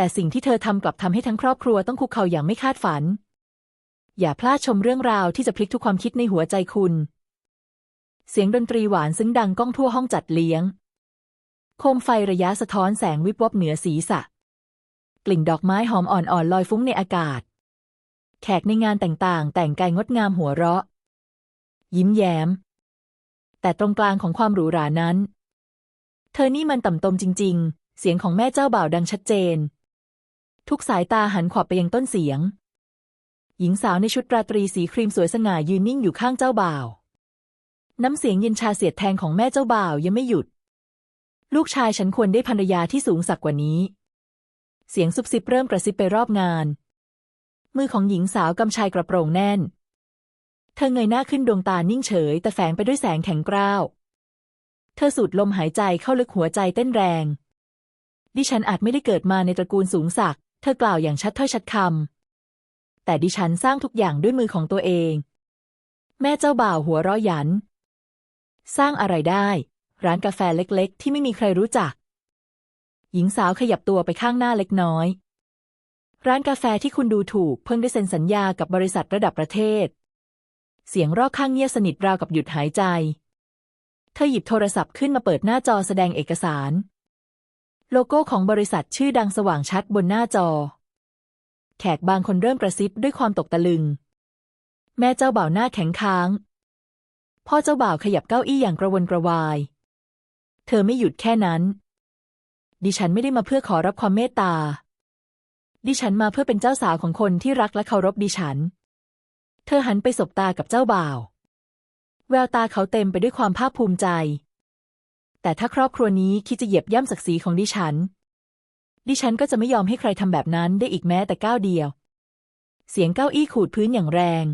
แต่สิ่งที่เธอทำกลับทำให้ทั้งครอบครัวต้องคุกเข่าอย่างไม่คาดฝัน อย่าพลาดชมเรื่องราวที่จะพลิกทุกความคิดในหัวใจคุณ เสียงดนตรีหวานซึ้งดังก้องทั่วห้องจัดเลี้ยง โคมไฟระยะสะท้อนแสงวิบวับเหนือศีรษะ กลิ่นดอกไม้หอมอ่อนๆลอยฟุ้งในอากาศ แขกในงานต่างๆ แต่งกายงดงามหัวเราะ ยิ้มแย้ม แต่ตรงกลางของความหรูหรานั้น เธอนี่มันต่ำตมจริง ๆ เสียงของแม่เจ้าบ่าวดังชัดเจน ทุกสายตาหันขวับไปยังต้นเสียง หญิงสาวในชุดราตรีสีครีมสวยสง่ายืนนิ่งอยู่ข้างเจ้าบ่าว น้ำเสียงเย็นชาเสียดแทงของแม่เจ้าบ่าวยังไม่หยุด ลูกชายฉันควรได้ภรรยาที่สูงสักกว่านี้ เสียงซุบซิบเริ่มกระซิบไปรอบงาน มือของหญิงสาวกำชายกระโปรงแน่น เธอเงยหน้าขึ้นดวงตานิ่งเฉย แต่แฝงไปด้วยแสงแข็งกร้าว เธอสูดลมหายใจเข้าลึกหัวใจเต้นแรง ดิฉันอาจไม่ได้เกิดมาในตระกูลสูงศักดิ เธอกล่าวอย่างชัดถ้อยชัดคำ แต่ดิฉันสร้างทุกอย่างด้วยมือของตัวเอง แม่เจ้าบ่าวหัวเราะหยัน สร้างอะไรได้ ร้านกาแฟเล็กๆ ที่ไม่มีใครรู้จัก หญิงสาวขยับตัวไปข้างหน้าเล็กน้อย ร้านกาแฟที่คุณดูถูกเพิ่งได้เซ็นสัญญากับบริษัทระดับประเทศ เสียงรอบข้างเงียบสนิทราวกับหยุดหายใจ เธอหยิบโทรศัพท์ขึ้นมาเปิดหน้าจอแสดงเอกสาร โลโก้ของบริษัทชื่อดังสว่างชัดบนหน้าจอ แขกบางคนเริ่มกระซิบด้วยความตกตะลึง แม่เจ้าบ่าวหน้าแข็งค้าง พ่อเจ้าบ่าวขยับเก้าอี้อย่างกระวนกระวาย เธอไม่หยุดแค่นั้น ดิฉันไม่ได้มาเพื่อขอรับความเมตตา ดิฉันมาเพื่อเป็นเจ้าสาวของคนที่รักและเคารพดิฉัน เธอหันไปสบตากับเจ้าบ่าว แววตาเขาเต็มไปด้วยความภาคภูมิใจ แต่ถ้าครอบครัวนี้คิดจะเหยียบย่ำศักดิ์ศรีของดิฉัน ดิฉันก็จะไม่ยอมให้ใครทำแบบนั้นได้อีกแม้แต่ก้าวเดียว เสียงเก้าอี้ขูดพื้นอย่างแรง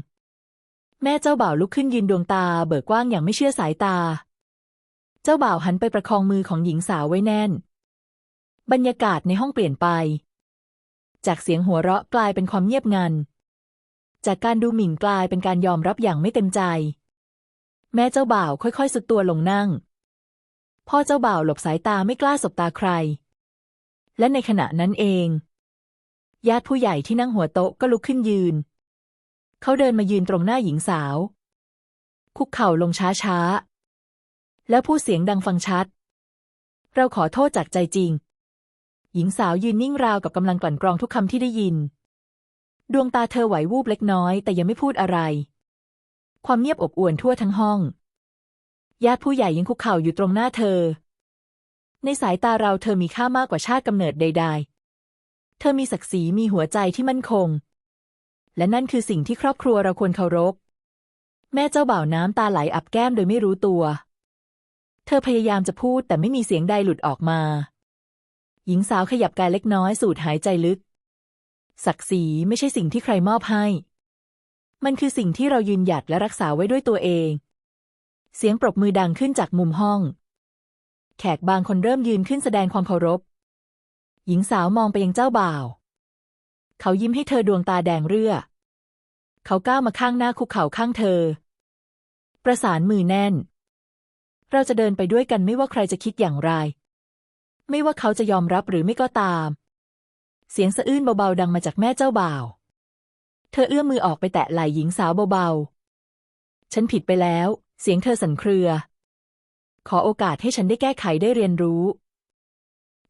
แม่เจ้าบ่าวลุกขึ้นยืนดวงตาเบิกกว้างอย่างไม่เชื่อสายตา เจ้าบ่าวหันไปประคองมือของหญิงสาวไว้แน่น บรรยากาศในห้องเปลี่ยนไป จากเสียงหัวเราะกลายเป็นความเงียบงัน จากการดูหมิ่นกลายเป็นการยอมรับอย่างไม่เต็มใจ แม่เจ้าบ่าวค่อยๆสุดตัวลงนั่ง พ่อเจ้าบ่าวหลบสายตาไม่กล้าสบตาใคร และในขณะนั้นเอง ญาติผู้ใหญ่ที่นั่งหัวโต๊ะก็ลุกขึ้นยืน เขาเดินมายืนตรงหน้าหญิงสาว คุกเข่าลงช้าๆ แล้วพูดเสียงดังฟังชัด เราขอโทษจากใจจริง หญิงสาวยืนนิ่งราวกับกำลังกลั่นกรองทุกคำที่ได้ยิน ดวงตาเธอไหววูบเล็กน้อย แต่ยังไม่พูดอะไร ความเงียบอบอวลทั่วทั้งห้อง ญาติผู้ใหญ่ยังคุกเข่าอยู่ตรงหน้าเธอ ในสายตาเราเธอมีค่ามากกว่าชาติกำเนิดใด ๆ เธอมีศักดิ์ศรีมีหัวใจที่มั่นคง และนั่นคือสิ่งที่ครอบครัวเราควรเคารพ แม่เจ้าบ่าวน้ำตาไหลอับแก้มโดยไม่รู้ตัว เธอพยายามจะพูดแต่ไม่มีเสียงใดหลุดออกมา หญิงสาวขยับกายเล็กน้อยสูดหายใจลึก ศักดิ์ศรีไม่ใช่สิ่งที่ใครมอบให้ มันคือสิ่งที่เรายืนหยัดและรักษาไว้ด้วยตัวเอง เสียงปรบมือดังขึ้นจากมุมห้อง แขกบางคนเริ่มยืนขึ้นแสดงความเคารพ หญิงสาวมองไปยังเจ้าบ่าว เขายิ้มให้เธอดวงตาแดงเรื่อ เขาก้าวมาข้างหน้าคุกเข่าข้างเธอ ประสานมือแน่น เราจะเดินไปด้วยกันไม่ว่าใครจะคิดอย่างไร ไม่ว่าเขาจะยอมรับหรือไม่ก็ตาม เสียงสะอื้นเบาๆดังมาจากแม่เจ้าบ่าว เธอเอื้อมมือออกไปแตะไหล่หญิงสาวเบาๆ ฉันผิดไปแล้ว เสียงเธอสั่นเครือ ขอโอกาสให้ฉันได้แก้ไขได้เรียนรู้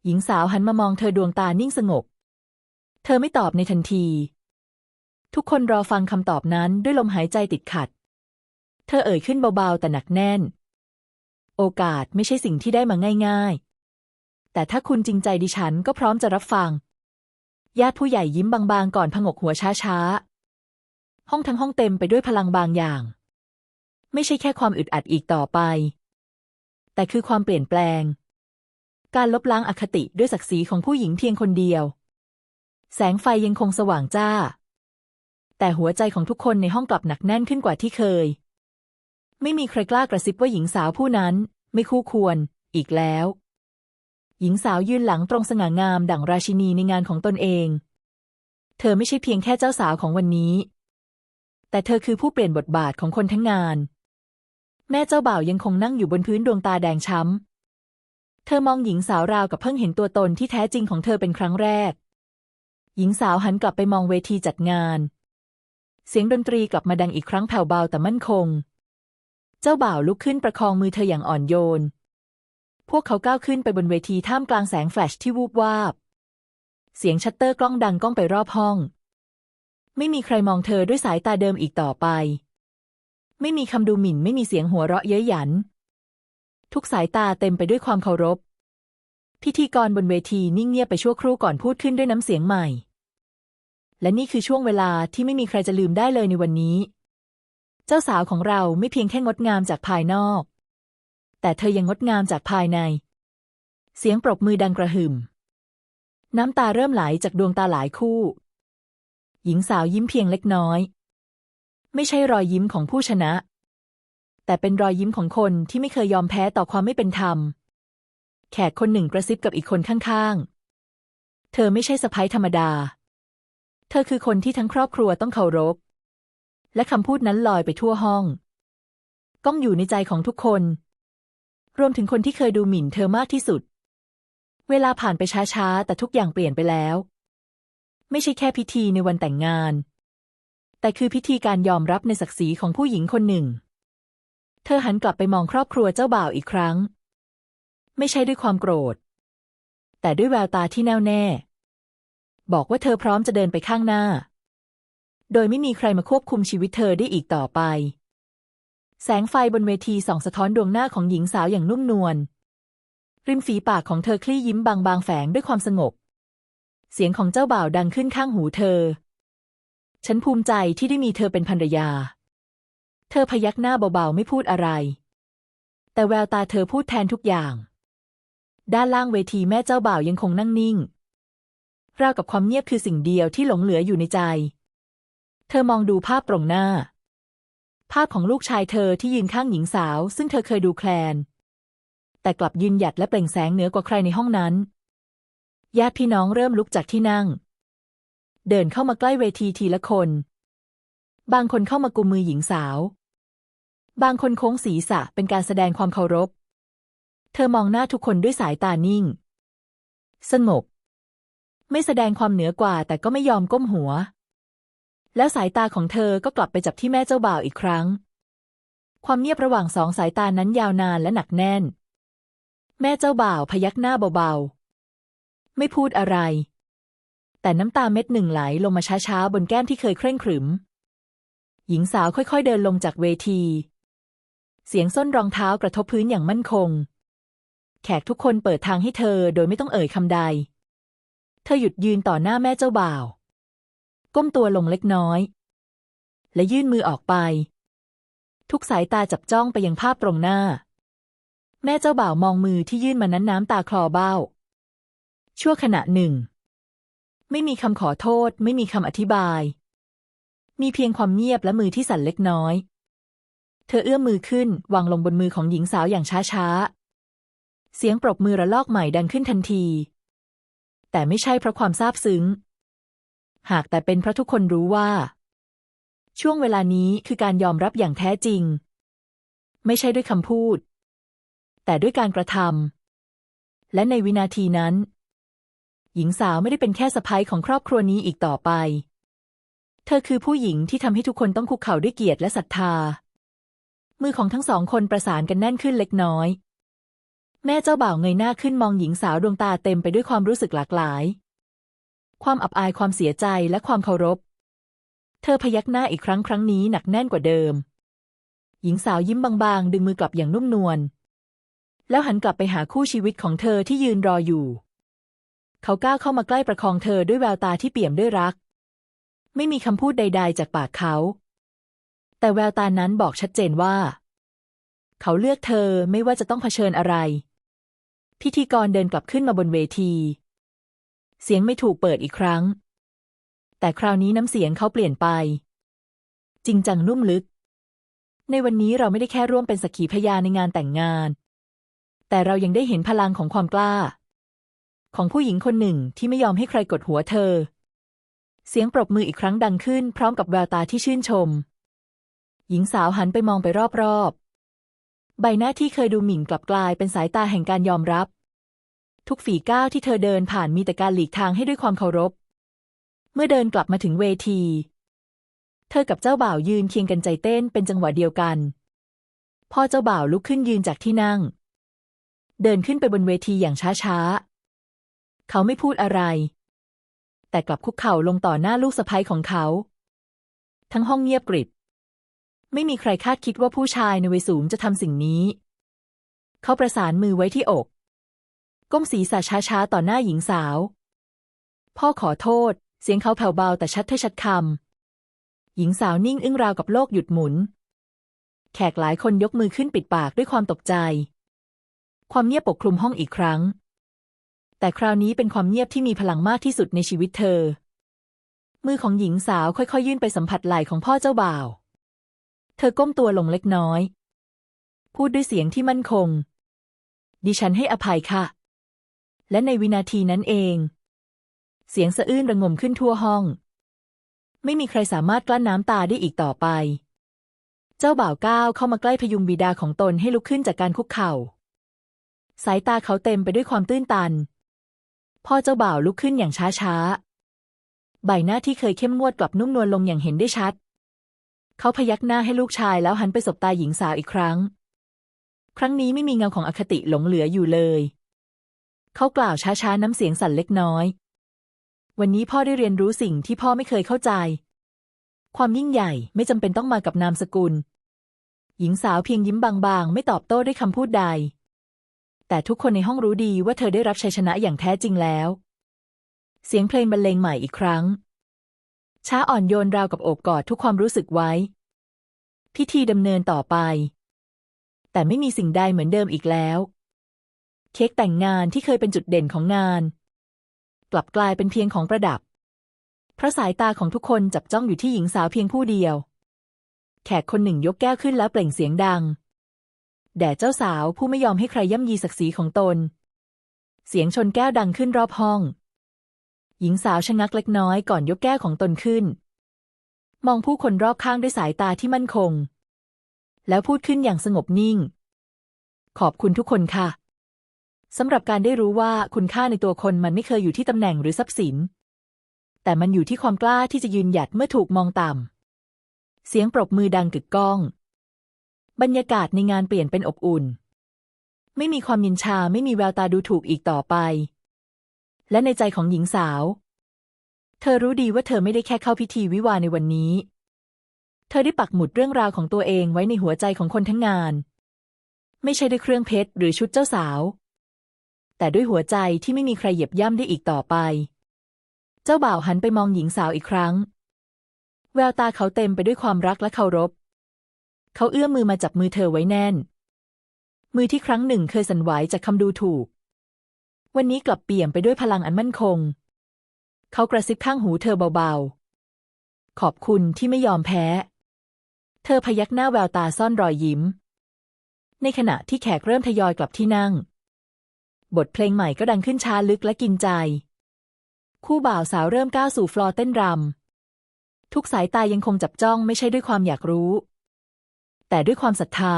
หญิงสาวหันมามองเธอดวงตานิ่งสงบ เธอไม่ตอบในทันที ทุกคนรอฟังคำตอบนั้นด้วยลมหายใจติดขัด เธอเอ่ยขึ้นเบาๆแต่หนักแน่น โอกาสไม่ใช่สิ่งที่ได้มาง่าย ๆ แต่ถ้าคุณจริงใจดิฉันก็พร้อมจะรับฟัง ญาติผู้ใหญ่ยิ้มบางๆ ก่อนผงกหัวช้าๆ ห้องทั้งห้องเต็มไปด้วยพลังบางอย่าง ไม่ใช่แค่ความอึดอัดอีกต่อไป แต่คือความเปลี่ยนแปลง การลบล้างอคติด้วยศักดิ์ศรีของผู้หญิงเพียงคนเดียว แสงไฟยังคงสว่างจ้า แต่หัวใจของทุกคนในห้องกลับหนักแน่นขึ้นกว่าที่เคย ไม่มีใครกล้ากระซิบว่าหญิงสาวผู้นั้นไม่คู่ควร อีกแล้ว หญิงสาวยืนหลังตรงสง่างามดั่งราชินีในงานของตนเอง เธอไม่ใช่เพียงแค่เจ้าสาวของวันนี้ แต่เธอคือผู้เปลี่ยนบทบาทของคนทั้งงาน แม่เจ้าบ่าวยังคงนั่งอยู่บนพื้นดวงตาแดงช้ำ เธอมองหญิงสาวราวกับเพิ่งเห็นตัวตนที่แท้จริงของเธอเป็นครั้งแรก หญิงสาวหันกลับไปมองเวทีจัดงาน เสียงดนตรีกลับมาดังอีกครั้งแผ่วเบาแต่มั่นคง เจ้าบ่าวลุกขึ้นประคองมือเธออย่างอ่อนโยน พวกเขาก้าวขึ้นไปบนเวทีท่ามกลางแสงแฟลชที่วูบวาบ เสียงชัตเตอร์กล้องดังก้องไปรอบห้อง ไม่มีใครมองเธอด้วยสายตาเดิมอีกต่อไป ไม่มีคำดูหมิ่นไม่มีเสียงหัวเราะเย้ยหยัน ทุกสายตาเต็มไปด้วยความเคารพ พิธีกรบนเวทีนิ่งเงียบไปชั่วครู่ก่อนพูดขึ้นด้วยน้ำเสียงใหม่ และนี่คือช่วงเวลาที่ไม่มีใครจะลืมได้เลยในวันนี้ เจ้าสาวของเราไม่เพียงแค่งดงามจากภายนอก แต่เธอยังงดงามจากภายใน เสียงปรบมือดังกระหึ่ม น้ำตาเริ่มไหลจากดวงตาหลายคู่ หญิงสาวยิ้มเพียงเล็กน้อย ไม่ใช่รอยยิ้มของผู้ชนะ แต่เป็นรอยยิ้มของคนที่ไม่เคยยอมแพ้ต่อความไม่เป็นธรรม แขกคนหนึ่งกระซิบกับอีกคนข้างๆ เธอไม่ใช่สะพ้ยธรรมดา เธอคือคนที่ทั้งครอบครัวต้องเคารพ และคำพูดนั้นลอยไปทั่วห้อง ก้องอยู่ในใจของทุกคน รวมถึงคนที่เคยดูหมิ่นเธอมากที่สุด เวลาผ่านไปช้าๆ แต่ทุกอย่างเปลี่ยนไปแล้ว ไม่ใช่แค่พิธีในวันแต่งงาน แต่คือพิธีการยอมรับในศักดิ์ศรีของผู้หญิงคนหนึ่ง เธอหันกลับไปมองครอบครัวเจ้าบ่าวอีกครั้ง ไม่ใช่ด้วยความโกรธ แต่ด้วยแววตาที่แน่วแน่ บอกว่าเธอพร้อมจะเดินไปข้างหน้า โดยไม่มีใครมาควบคุมชีวิตเธอได้อีกต่อไป แสงไฟบนเวทีส่องสะท้อนดวงหน้าของหญิงสาวอย่างนุ่มนวลริมฝีปากของเธอคลี่ยิ้มบางๆแฝงด้วยความสงบ เสียงของเจ้าบ่าวดังขึ้นข้างหูเธอ ฉันภูมิใจที่ได้มีเธอเป็นภรรยา เธอพยักหน้าเบาๆไม่พูดอะไร แต่แววตาเธอพูดแทนทุกอย่าง ด้านล่างเวทีแม่เจ้าบ่าวยังคงนั่งนิ่ง ราวกับความเงียบคือสิ่งเดียวที่หลงเหลืออยู่ในใจ เธอมองดูภาพตรงหน้า ภาพของลูกชายเธอที่ยืนข้างหญิงสาว ซึ่งเธอเคยดูแคลน แต่กลับยืนหยัดและเปล่งแสงเหนือกว่าใครในห้องนั้นญาติพี่น้องเริ่มลุกจากที่นั่ง เดินเข้ามาใกล้เวทีทีละคน บางคนเข้ามากุมมือหญิงสาว บางคนโค้งศีรษะเป็นการแสดงความเคารพ เธอมองหน้าทุกคนด้วยสายตานิ่ง สงบ ไม่แสดงความเหนือกว่าแต่ก็ไม่ยอมก้มหัว แล้วสายตาของเธอก็กลับไปจับที่แม่เจ้าบ่าวอีกครั้ง ความเงียบระหว่างสองสายตานั้นยาวนานและหนักแน่น แม่เจ้าบ่าวพยักหน้าเบาๆ ไม่พูดอะไร แต่น้ำตาเม็ดหนึ่งไหลลงมาช้าๆ บนแก้มที่เคยเคร่งขรึม หญิงสาวค่อยๆเดินลงจากเวที เสียงส้นรองเท้ากระทบพื้นอย่างมั่นคง แขกทุกคนเปิดทางให้เธอโดยไม่ต้องเอ่ยคำใด เธอหยุดยืนต่อหน้าแม่เจ้าบ่าว ก้มตัวลงเล็กน้อย และยื่นมือออกไป ทุกสายตาจับจ้องไปยังภาพตรงหน้า แม่เจ้าบ่าวมองมือที่ยื่นมานั้นน้ำตาคลอเบ้า ชั่วขณะหนึ่ง ไม่มีคำขอโทษ ไม่มีคำอธิบาย มีเพียงความเงียบและมือที่สั่นเล็กน้อย เธอเอื้อมมือขึ้น วางลงบนมือของหญิงสาวอย่างช้าๆ เสียงปรบมือระลอกใหม่ดังขึ้นทันที แต่ไม่ใช่เพราะความซาบซึ้ง หากแต่เป็นเพราะทุกคนรู้ว่า ช่วงเวลานี้คือการยอมรับอย่างแท้จริง ไม่ใช่ด้วยคำพูด แต่ด้วยการกระทำและในวินาทีนั้น หญิงสาวไม่ได้เป็นแค่สะพ้ยของครอบครัวนี้อีกต่อไป เธอคือผู้หญิงที่ทำให้ทุกคนต้องคุกเข่าด้วยเกียรติและศรัทธา มือของทั้งสองคนประสานกันแน่นขึ้นเล็กน้อย แม่เจ้าบ่าวเงยหน้าขึ้นมองหญิงสาวดวงตาเต็มไปด้วยความรู้สึกหลากหลาย ความอับอายความเสียใจและความเคารพ เธอพยักหน้าอีกครั้งครั้งนี้หนักแน่นกว่าเดิม หญิงสาวยิ้มบางๆ ดึงมือกลับอย่างนุ่มนวลแล้วหันกลับไปหาคู่ชีวิตของเธอที่ยืนรออยู่ เขาก้าวเข้ามาใกล้ประคองเธอด้วยแววตาที่เปี่ยมด้วยรัก ไม่มีคำพูดใด ๆ จากปากเขา แต่แววตานั้นบอกชัดเจนว่า เขาเลือกเธอไม่ว่าจะต้องเผชิญอะไร พิธีกรเดินกลับขึ้นมาบนเวที เสียงไม่ถูกเปิดอีกครั้ง แต่คราวนี้น้ำเสียงเขาเปลี่ยนไป จริงจังนุ่มลึก ในวันนี้เราไม่ได้แค่ร่วมเป็นสักขีพยานในงานแต่งงาน แต่เรายังได้เห็นพลังของความกล้า ของผู้หญิงคนหนึ่งที่ไม่ยอมให้ใครกดหัวเธอ เสียงปรบมืออีกครั้งดังขึ้นพร้อมกับแววตาที่ชื่นชม หญิงสาวหันไปมองไปรอบๆ ใบหน้าที่เคยดูหมิ่นกลับกลายเป็นสายตาแห่งการยอมรับ ทุกฝีก้าวที่เธอเดินผ่านมีแต่การหลีกทางให้ด้วยความเคารพ เมื่อเดินกลับมาถึงเวที เธอกับเจ้าบ่าวยืนเคียงกันใจเต้นเป็นจังหวะเดียวกัน พ่อเจ้าบ่าวลุกขึ้นยืนจากที่นั่งเดินขึ้นไปบนเวทีอย่างช้าๆ เขาไม่พูดอะไร แต่กลับคุกเข่าลงต่อหน้าลูกสะใภ้ของเขา ทั้งห้องเงียบกริบไม่มีใครคาดคิดว่าผู้ชายในวัยสูงจะทำสิ่งนี้ เขาประสานมือไว้ที่อก ก้มศีรษะช้าๆ ต่อหน้าหญิงสาว พ่อขอโทษ เสียงเขาแผ่วเบาแต่ชัดถ้อยชัดคำหญิงสาวนิ่งอึ้งราวกับโลกหยุดหมุน แขกหลายคนยกมือขึ้นปิดปากด้วยความตกใจ ความเงียบปกคลุมห้องอีกครั้ง แต่คราวนี้เป็นความเงียบที่มีพลังมากที่สุดในชีวิตเธอ มือของหญิงสาวค่อยๆ ยื่นไปสัมผัสไหล่ของพ่อเจ้าบ่าว เธอก้มตัวลงเล็กน้อย พูดด้วยเสียงที่มั่นคง ดิฉันให้อภัยค่ะ และในวินาทีนั้นเอง เสียงสะอื้นระงมขึ้นทั่วห้อง ไม่มีใครสามารถกลั้นน้ำตาได้อีกต่อไป เจ้าบ่าวก้าวเข้ามาใกล้พยุงบิดาของตนให้ลุกขึ้นจากการคุกเข่า สายตาเขาเต็มไปด้วยความตื้นตัน พ่อเจ้าบ่าวลุกขึ้นอย่างช้าๆ ใบหน้าที่เคยเข้มงวดกลับนุ่มนวลลงอย่างเห็นได้ชัด เขาพยักหน้าให้ลูกชายแล้วหันไปสบตาหญิงสาวอีกครั้ง ครั้งนี้ไม่มีเงาของอคติหลงเหลืออยู่เลย เขากล่าวช้าๆ น้ำเสียงสั่นเล็กน้อย วันนี้พ่อได้เรียนรู้สิ่งที่พ่อไม่เคยเข้าใจ ความยิ่งใหญ่ไม่จำเป็นต้องมากับนามสกุล หญิงสาวเพียงยิ้มบางๆ ไม่ตอบโต้ด้วยคำพูดใด แต่ทุกคนในห้องรู้ดีว่าเธอได้รับชัยชนะอย่างแท้จริงแล้ว เสียงเพลงบรรเลงใหม่อีกครั้ง ช้าอ่อนโยนราวกับอบกอดทุกความรู้สึกไว้ พิธีดำเนินต่อไป แต่ไม่มีสิ่งใดเหมือนเดิมอีกแล้ว เค้กแต่งงานที่เคยเป็นจุดเด่นของงาน กลับกลายเป็นเพียงของประดับ เพราะสายตาของทุกคนจับจ้องอยู่ที่หญิงสาวเพียงผู้เดียว แขกคนหนึ่งยกแก้วขึ้นแล้วเปล่งเสียงดัง แด่เจ้าสาวผู้ไม่ยอมให้ใครย่ำยีศักดิ์ศรีของตน เสียงชนแก้วดังขึ้นรอบห้อง หญิงสาวชะงักเล็กน้อยก่อนยกแก้วของตนขึ้น มองผู้คนรอบข้างด้วยสายตาที่มั่นคง แล้วพูดขึ้นอย่างสงบนิ่ง ขอบคุณทุกคนค่ะสำหรับการได้รู้ว่าคุณค่าในตัวคนมันไม่เคยอยู่ที่ตำแหน่งหรือทรัพย์สิน แต่มันอยู่ที่ความกล้าที่จะยืนหยัดเมื่อถูกมองต่ำเสียงปรบมือดังกึกก้อง บรรยากาศในงานเปลี่ยนเป็นอบอุ่น ไม่มีความยินชาไม่มีแววตาดูถูกอีกต่อไป และในใจของหญิงสาว เธอรู้ดีว่าเธอไม่ได้แค่เข้าพิธีวิวาในวันนี้ เธอได้ปักหมุดเรื่องราวของตัวเองไว้ในหัวใจของคนทั้งงาน ไม่ใช่ด้วยเครื่องเพชรหรือชุดเจ้าสาว แต่ด้วยหัวใจที่ไม่มีใครเหยียบย่ำได้อีกต่อไป เจ้าบ่าวหันไปมองหญิงสาวอีกครั้ง แววตาเขาเต็มไปด้วยความรักและเคารพ เขาเอื้อมมือมาจับมือเธอไว้แน่น มือที่ครั้งหนึ่งเคยสั่นไหวจากคำดูถูก วันนี้กลับเปี่ยมไปด้วยพลังอันมั่นคง เขากระซิบข้างหูเธอเบาๆ ขอบคุณที่ไม่ยอมแพ้ เธอพยักหน้าแววตาซ่อนรอยยิ้ม ในขณะที่แขกเริ่มทยอยกลับที่นั่ง บทเพลงใหม่ก็ดังขึ้นช้าลึกและกินใจ คู่บ่าวสาวเริ่มก้าวสู่ฟลอร์เต้นรำทุกสายตายังคงจับจ้องไม่ใช่ด้วยความอยากรู้ แต่ด้วยความศรัทธา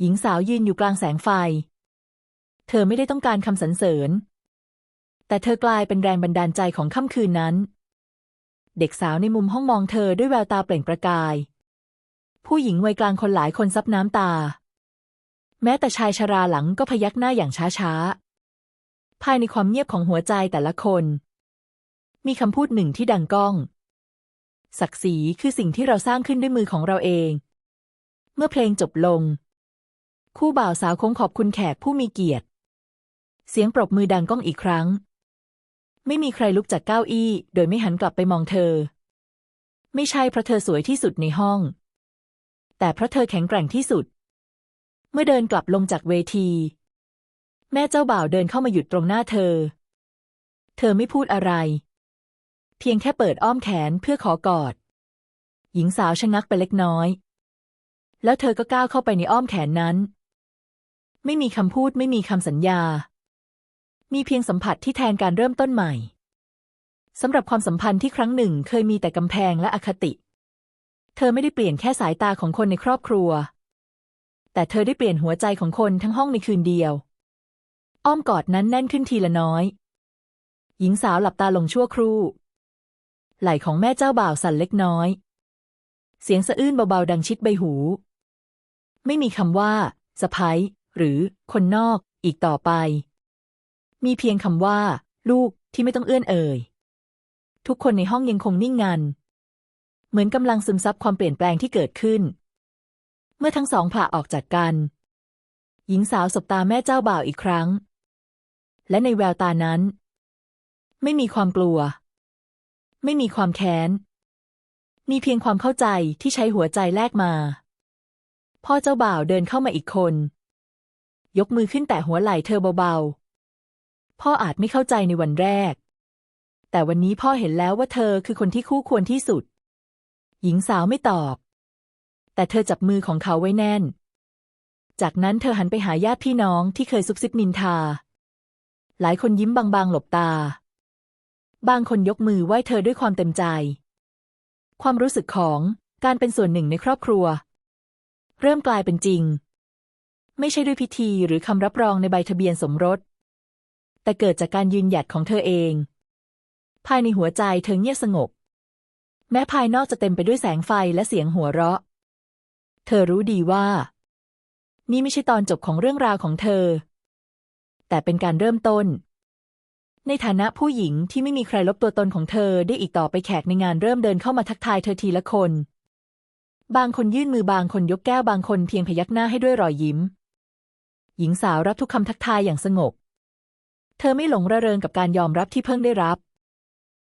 หญิงสาวยืนอยู่กลางแสงไฟ เธอไม่ได้ต้องการคำสรรเสริญ แต่เธอกลายเป็นแรงบันดาลใจของค่ำคืนนั้น เด็กสาวในมุมห้องมองเธอด้วยแววตาเปล่งประกาย ผู้หญิงวัยกลางคนหลายคนซับน้ำตา แม้แต่ชายชราหลังก็พยักหน้าอย่างช้าๆ ภายในความเงียบของหัวใจแต่ละคน มีคำพูดหนึ่งที่ดังก้องศักดิ์ศรีคือสิ่งที่เราสร้างขึ้นด้วยมือของเราเอง เมื่อเพลงจบลง คู่บ่าวสาวคงขอบคุณแขกผู้มีเกียรติ เสียงปรบมือดังก้องอีกครั้ง ไม่มีใครลุกจากเก้าอี้ โดยไม่หันกลับไปมองเธอ ไม่ใช่เพราะเธอสวยที่สุดในห้อง แต่เพราะเธอแข็งแกร่งที่สุด เมื่อเดินกลับลงจากเวที แม่เจ้าบ่าวเดินเข้ามาหยุดตรงหน้าเธอ เธอไม่พูดอะไร เพียงแค่เปิดอ้อมแขนเพื่อขอกอดหญิงสาวชะงักไปเล็กน้อย แล้วเธอก็ก้าวเข้าไปในอ้อมแขนนั้น ไม่มีคำพูดไม่มีคำสัญญา มีเพียงสัมผัสที่แทนการเริ่มต้นใหม่สำหรับความสัมพันธ์ที่ครั้งหนึ่งเคยมีแต่กำแพงและอคติ เธอไม่ได้เปลี่ยนแค่สายตาของคนในครอบครัว แต่เธอได้เปลี่ยนหัวใจของคนทั้งห้องในคืนเดียว อ้อมกอดนั้นแน่นขึ้นทีละน้อย หญิงสาวหลับตาลงชั่วครู่ ไหล่ของแม่เจ้าบ่าวสั่นเล็กน้อย เสียงสะอื้นเบาๆดังชิดใบหู ไม่มีคำว่าสะพ้ยหรือคนนอกอีกต่อไป มีเพียงคำว่า ลูกที่ไม่ต้องเอื้อนเอ่ย ทุกคนในห้องยังคงนิ่งงัน เหมือนกำลังซึมซับความเปลี่ยนแปลงที่เกิดขึ้น เมื่อทั้งสองผละออกจากกัน หญิงสาวสบตาแม่เจ้าบ่าวอีกครั้ง และในแววตานั้น ไม่มีความกลัว ไม่มีความแค้น มีเพียงความเข้าใจที่ใช้หัวใจแลกมา พ่อเจ้าบ่าวเดินเข้ามาอีกคน ยกมือขึ้นแตะหัวไหล่เธอเบาๆ พ่ออาจไม่เข้าใจในวันแรก แต่วันนี้พ่อเห็นแล้วว่าเธอคือคนที่คู่ควรที่สุด หญิงสาวไม่ตอบ แต่เธอจับมือของเขาไว้แน่น จากนั้นเธอหันไปหาญาติพี่น้องที่เคยซุบซิบนินทา หลายคนยิ้มบางๆ หลบตา บางคนยกมือไหว้เธอด้วยความเต็มใจ ความรู้สึกของการเป็นส่วนหนึ่งในครอบครัว เริ่มกลายเป็นจริง ไม่ใช่ด้วยพิธีหรือคำรับรองในใบทะเบียนสมรส แต่เกิดจากการยืนหยัดของเธอเอง ภายในหัวใจเธอเงียบสงบ แม้ภายนอกจะเต็มไปด้วยแสงไฟและเสียงหัวเราะ เธอรู้ดีว่า นี่ไม่ใช่ตอนจบของเรื่องราวของเธอ แต่เป็นการเริ่มต้นในฐานะผู้หญิงที่ไม่มีใครลบตัวตนของเธอได้อีกต่อไปแขกในงานเริ่มเดินเข้ามาทักทายเธอทีละคน บางคนยื่นมือบางคนยกแก้วบางคนเพียงพยักหน้าให้ด้วยรอยยิ้ม หญิงสาวรับทุกคำทักทายอย่างสงบ เธอไม่หลงระเริงกับการยอมรับที่เพิ่งได้รับ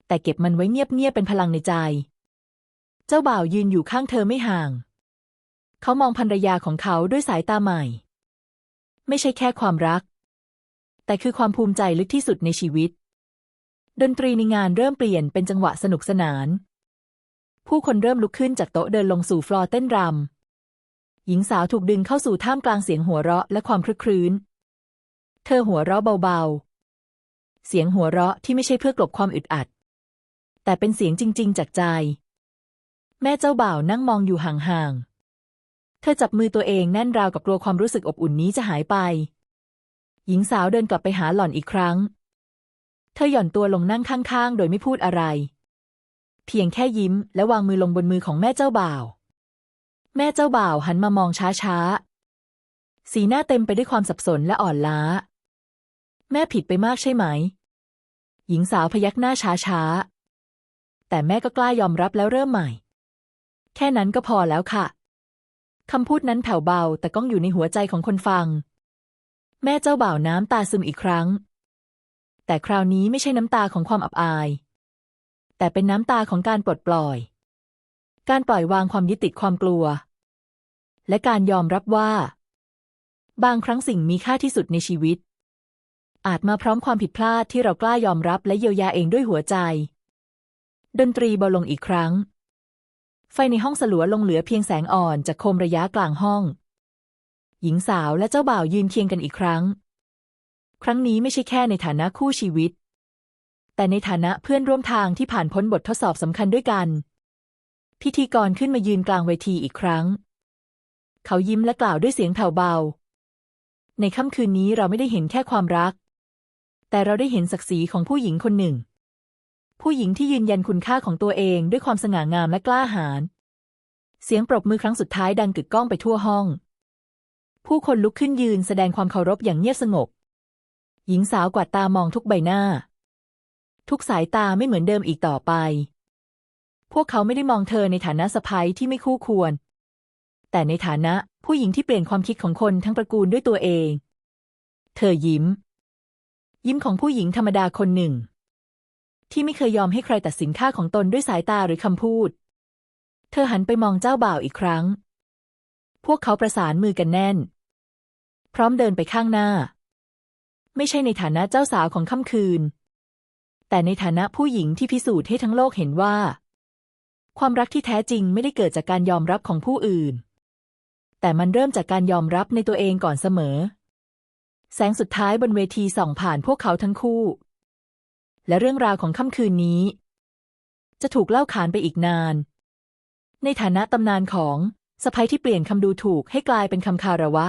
แต่เก็บมันไว้เงียบๆเป็นพลังในใจ เจ้าบ่าวยืนอยู่ข้างเธอไม่ห่าง เขามองภรรยาของเขาด้วยสายตาใหม่ ไม่ใช่แค่ความรัก แต่คือความภูมิใจลึกที่สุดในชีวิต ดนตรีในงานเริ่มเปลี่ยนเป็นจังหวะสนุกสนาน ผู้คนเริ่มลุกขึ้นจากโต๊ะเดินลงสู่ฟลอร์เต้นรำ หญิงสาวถูกดึงเข้าสู่ท่ามกลางเสียงหัวเราะและความคลึกครื้น เธอหัวเราะเบาๆ เสียงหัวเราะที่ไม่ใช่เพื่อกลบความอึดอัด แต่เป็นเสียงจริง ๆ จากใจ แม่เจ้าบ่าวนั่งมองอยู่ห่างๆ เธอจับมือตัวเองแน่นราวกับกลัวความรู้สึกอบอุ่นนี้จะหายไป หญิงสาวเดินกลับไปหาหล่อนอีกครั้ง เธอหย่อนตัวลงนั่งข้างๆ โดยไม่พูดอะไร เพียงแค่ยิ้มและวางมือลงบนมือของแม่เจ้าบ่าว แม่เจ้าบ่าวหันมามองช้าๆ สีหน้าเต็มไปด้วยความสับสนและอ่อนล้า แม่ผิดไปมากใช่ไหม หญิงสาวพยักหน้าช้าๆ แต่แม่ก็กล้ายอมรับแล้วเริ่มใหม่ แค่นั้นก็พอแล้วค่ะคำพูดนั้นแผ่วเบาแต่ก้องอยู่ในหัวใจของคนฟัง แม่เจ้าบ่าวน้ำตาซึมอีกครั้ง แต่คราวนี้ไม่ใช่น้ำตาของความอับอาย แต่เป็นน้ำตาของการปลดปล่อย การปล่อยวางความยึดติดความกลัว และการยอมรับว่า บางครั้งสิ่งมีค่าที่สุดในชีวิต อาจมาพร้อมความผิดพลาดที่เรากล้ายอมรับและเยียวยาเองด้วยหัวใจ ดนตรีเบาลงอีกครั้ง ไฟในห้องสลัวลงเหลือเพียงแสงอ่อนจากโคมระยะกลางห้อง หญิงสาวและเจ้าบ่าวยืนเคียงกันอีกครั้ง ครั้งนี้ไม่ใช่แค่ในฐานะคู่ชีวิต แต่ในฐานะเพื่อนร่วมทางที่ผ่านพ้นบททดสอบสำคัญด้วยกัน พิธีกรขึ้นมายืนกลางเวทีอีกครั้ง เขายิ้มและกล่าวด้วยเสียงแผ่วเบา ในค่ำคืนนี้เราไม่ได้เห็นแค่ความรัก แต่เราได้เห็นศักดิ์ศรีของผู้หญิงคนหนึ่ง ผู้หญิงที่ยืนยันคุณค่าของตัวเองด้วยความสง่างามและกล้าหาญเสียงปรบมือครั้งสุดท้ายดังกึกก้องไปทั่วห้อง ผู้คนลุกขึ้นยืนแสดงความเคารพอย่างเงียบสงบ หญิงสาวกวาดตามองทุกใบหน้า ทุกสายตาไม่เหมือนเดิมอีกต่อไป พวกเขาไม่ได้มองเธอในฐานะสะพ้ยที่ไม่คู่ควร แต่ในฐานะผู้หญิงที่เปลี่ยนความคิดของคนทั้งตระกูลด้วยตัวเอง เธอยิ้ม ยิ้มของผู้หญิงธรรมดาคนหนึ่ง ที่ไม่เคยยอมให้ใครตัดสินค่าของตนด้วยสายตาหรือคำพูด เธอหันไปมองเจ้าบ่าวอีกครั้ง พวกเขาประสานมือกันแน่น พร้อมเดินไปข้างหน้า ไม่ใช่ในฐานะเจ้าสาวของค่ำคืน แต่ในฐานะผู้หญิงที่พิสูจน์ให้ทั้งโลกเห็นว่า ความรักที่แท้จริงไม่ได้เกิดจากการยอมรับของผู้อื่น แต่มันเริ่มจากการยอมรับในตัวเองก่อนเสมอ แสงสุดท้ายบนเวทีส่องผ่านพวกเขาทั้งคู่ และเรื่องราวของค่ำคืนนี้ จะถูกเล่าขานไปอีกนาน ในฐานะตำนานของสะพ้ยที่เปลี่ยนคำดูถูกให้กลายเป็นคำคารวะ